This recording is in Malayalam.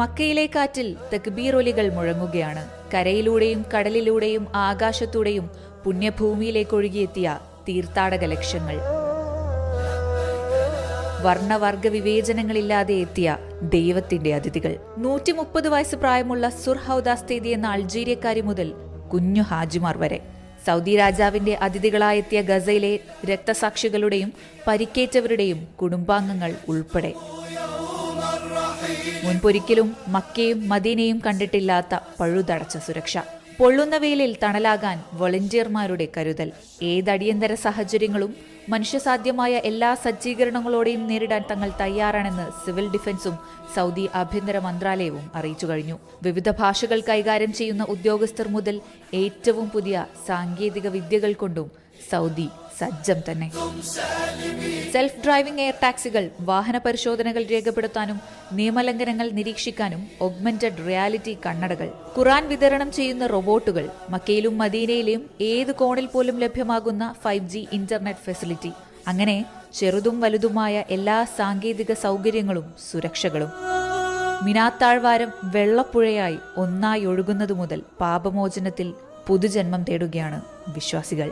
മക്കയിലെ കാറ്റിൽ തെക്ബീറൊലികൾ മുഴങ്ങുകയാണ്. കരയിലൂടെയും കടലിലൂടെയും ആകാശത്തൂടെയും പുണ്യഭൂമിയിലേക്ക് ഒഴുകിയെത്തിയ തീർത്ഥാടക ലക്ഷ്യങ്ങൾ. വർണവർഗ വിവേചനങ്ങളില്ലാതെ എത്തിയ ദൈവത്തിന്റെ അതിഥികൾ. നൂറ്റി മുപ്പത് വയസ്സ് പ്രായമുള്ള സുർഹൌദാസ്തേദി എന്ന അൾജീരിയക്കാരി മുതൽ കുഞ്ഞു ഹാജിമാർ വരെ. സൗദി രാജാവിന്റെ അതിഥികളായെത്തിയ ഗസയിലെ രക്തസാക്ഷികളുടെയും പരിക്കേറ്റവരുടെയും കുടുംബാംഗങ്ങൾ ഉൾപ്പെടെ. മുൻപൊരിക്കലും മക്കയും മദീനയും കണ്ടിട്ടില്ലാത്ത പഴുതടച്ച സുരക്ഷ. പൊള്ളുന്ന വെയിലിൽ തണലാകാൻ വോളണ്ടിയർമാരുടെ കരുതൽ. ഏതടിയന്തര സാഹചര്യങ്ങളും മനുഷ്യസാധ്യമായ എല്ലാ സജ്ജീകരണങ്ങളോടെയും നേരിടാൻ തങ്ങൾ തയ്യാറാണെന്ന് സിവിൽ ഡിഫൻസും സൗദി ആഭ്യന്തര മന്ത്രാലയവും അറിയിച്ചു കഴിഞ്ഞു. വിവിധ ഭാഷകൾ കൈകാര്യം ചെയ്യുന്ന ഉദ്യോഗസ്ഥർ മുതൽ ഏറ്റവും പുതിയ സാങ്കേതിക വിദ്യകൾ കൊണ്ടും സൗദി സജ്ജം തന്നെ. സെൽഫ് ഡ്രൈവിംഗ് എയർ ടാക്സികൾ വാഹന പരിശോധനകൾ രേഖപ്പെടുത്താനും നിയമലംഘനങ്ങൾ നിരീക്ഷിക്കാനും ഒഗ്മെന്റഡ് റിയാലിറ്റി കണ്ണടകൾ ഖുറാൻ വിതരണം ചെയ്യുന്ന റോബോട്ടുകൾ മക്കയിലും മദീനയിലെയും ഏത് കോണിൽ പോലും ലഭ്യമാകുന്ന ഫൈവ് ജി ഇന്റർനെറ്റ് ഫെസിലിറ്റി അങ്ങനെ ചെറുതും വലുതുമായ എല്ലാ സാങ്കേതിക സൗകര്യങ്ങളും സുരക്ഷകളും. മിനാത്താഴ്വാരം വെള്ളപ്പുഴയായി ഒന്നായി ഒഴുകുന്നതു മുതൽ പാപമോചനത്തിൽ പുതുജന്മം തേടുകയാണ് വിശ്വാസികൾ.